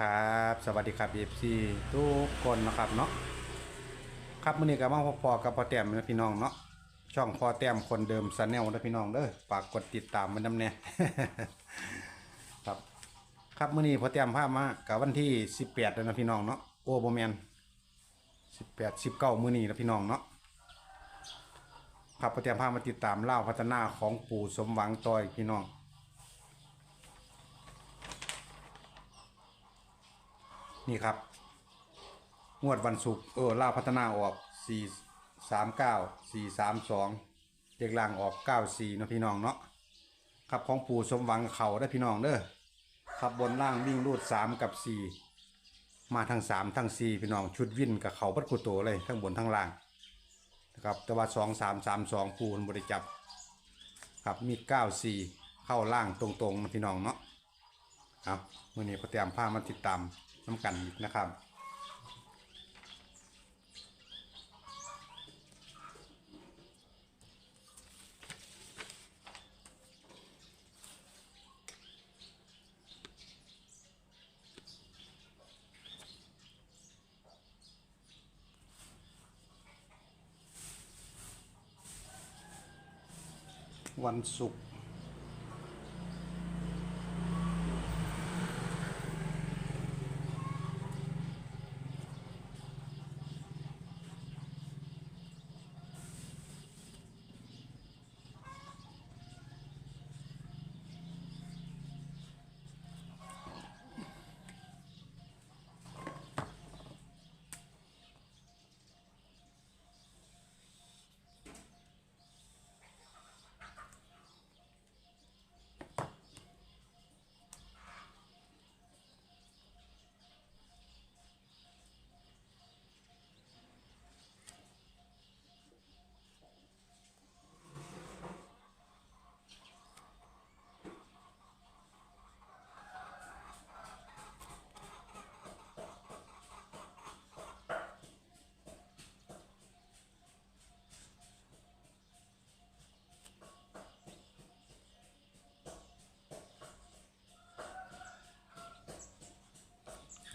ครับ สวัสดีครับ FC ทุกคนนะครับเนาะครับมื้อนี้ก็มาพอๆกับพอแต้มนะพี่น้องเนาะช่องพอแต้มคนเดิมซแนลนะพี่น้องเด้อฝากกดติดตามมันน้ำแน่ครับครับมื้อนี้พอแต้มพาพมากับวันที่ 18แล้วนะพี่น้องเนาะโอ้บ่แมน18 19มื้อนี้นะพี่น้องเนาะครับพอแต้มพาพมาติดตามเล่าพัฒนาของปู่สมหวังต่อยพี่น้อง นี่ครับ งวดวันศุกร์เออล่าพัฒนาออก4 3 9 4 3 2เด็กล่างออก9 4เนะพี่น้องเนาะครับของปู่สมหวังเขาได้พี่น้องเด้อครับบนล่างวิ่งรูด3กับ4มาทั้ง3ทั้ง4พี่น้องชุดวิ่นกับเขาบัดกุโตเลยทั้งบนทั้งล่างนะครับแต่ว่า2 3 3 2ปูนบริจับครับมี9 4เข้าล่างตรงๆนะพี่น้องเนาะครับมื่อนี้พอเตรียมผ้ามาติดตาม น้ำกันนะครับวันศุกร์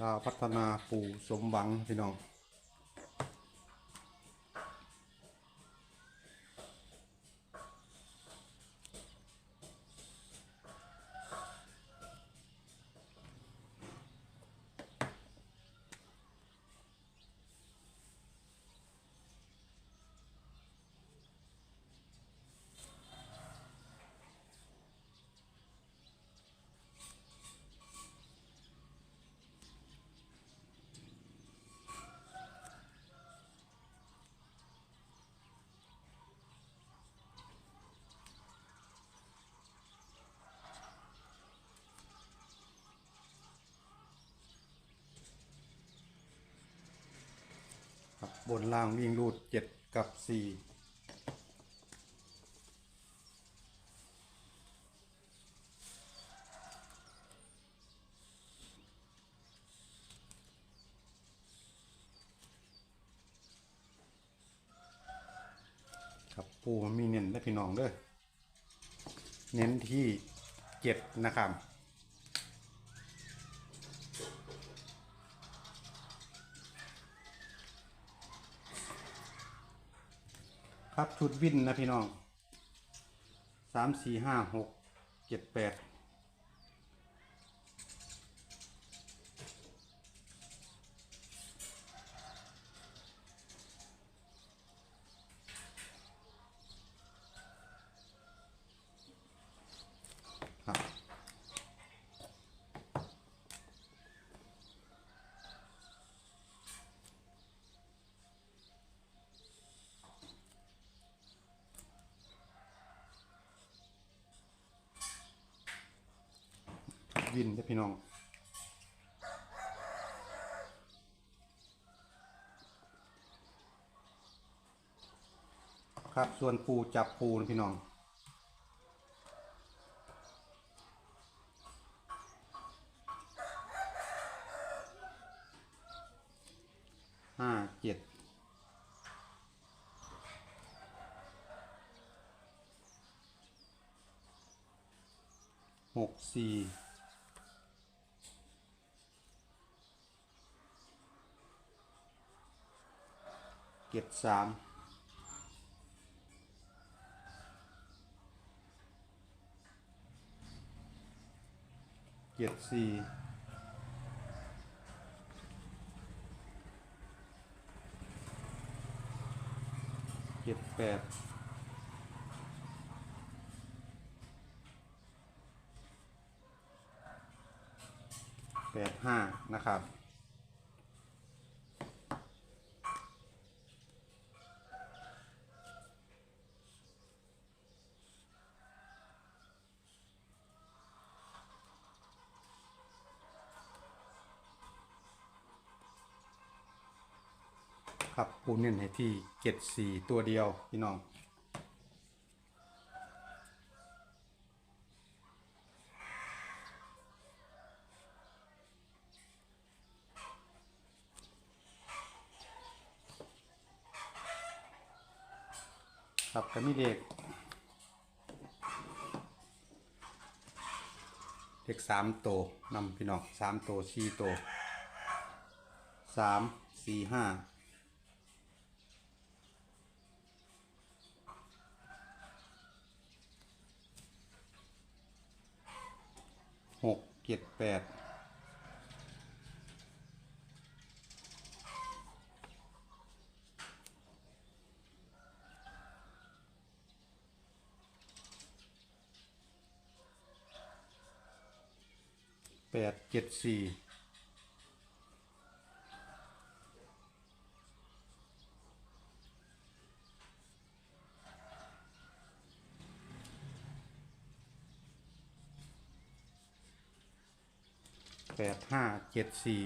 ลาวพัฒนาปู่สมหวังพี่น้อง บนล่างวิ่งรูดเจ็ดกับสี่ครับปูมันมีเน้นได้พี่น้องเด้อเน้นที่เจ็ดนะครับ ครับชุดวินนะพี่น้องสามสี่ห้าหกเจ็ดแปด วินเด้พี่น้องครับส่วนปูจับปูนะพี่น้องห้าเจ็ดหกสี่ เจ็ดสามเจ็ดสี่เจ็ดแปดแปดห้านะครับ ครับปูเน้นให้ที่เจ็ดสี่ตัวเดียวพี่น้องครับก็มีเด็กเด็กสามโตนำพี่น้องสามโตสี่โตสามสี่ห้า หกเจ็ดแปดแปดเจ็ดสี่ แปดห้าเจ็ดสี่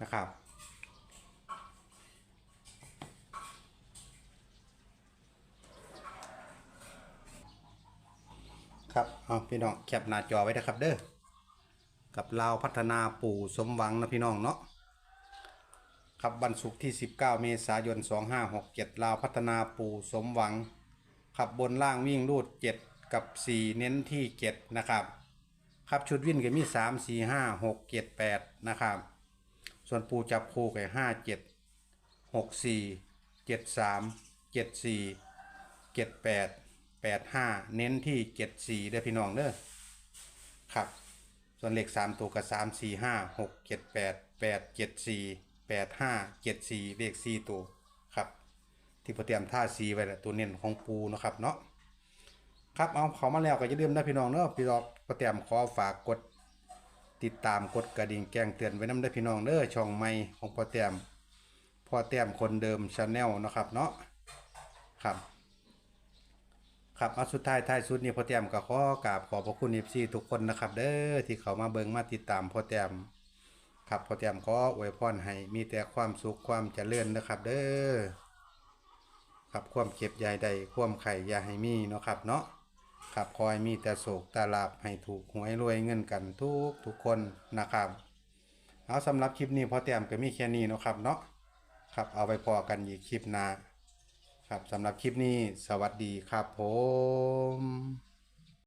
นะครับ ครับเอาพี่น้องแคปหน้าจอไว้นะครับเด้อกับลาวพัฒนาปู่สมหวังนะพี่น้องเนาะครับวันศุกร์ที่ 19 เมษายน 2567ลาวพัฒนาปู่สมหวัง ขับบนล่างวิ่งรูด 7 กับ 4 เน้นที่ 7 นะครับ ครับชุดวิ่งก็มี3 4 5 6 7 8นะครับ ส่วนปูจับคู่ก็5 7 6 4 7 3 7 4 7 8 8 5เจ็ดสี่เจ็ดแปดแปดห้าเน้นที่7 4เด้อพี่น้องเด้อครับ ส่วนเลขสามตัวก็สามสี่ห้าหกเจ็ดแปดแปดเจ็ดสี่แปดห้าเจ็ดสี่เลขสี่ตัวครับ ที่พอเตรียมท่าสีไว้แหละตัวเน้นของปูนะครับเนาะ ครับเอาเขามาแล้วก็อย่าลืมนะพี่น้องเนาะพี่น้องพอเตรียมขอฝากกด ติดตามกดกระดิ่งแจ้งเตือนไว้น้ำได้พี่น้องเด้อช่องใหม่ของพอเตรียมพอเตรียมคนเดิมชาแนลนะครับเนาะครับครับเอาสุดท้ายท้ายสุดนี้พ่อแต้มก็ขอกราบขอบพระคุณ FC ทุกคนนะครับ เด้อที่เขามาเบิ่งมาติดตามพ่อแต้มครับพ่อแต้มขออวยพรให้มีแต่ความสุขความเจริญนะครับ เด้อครับความเจ็บใหญ่ใดความไข่ย่าให้มีเนาะครับเนาะ ครับคอยมีแต่โศกตาลาบให้ถูกหวยรวยเงินกันทุกทุกคนนะครับเอาสำหรับคลิปนี้พอแต้มก็มีแค่นี้นะครับเนาะครับเอาไปพอกันอีกคลิปหน้าครับสำหรับคลิปนี้สวัสดีครับผม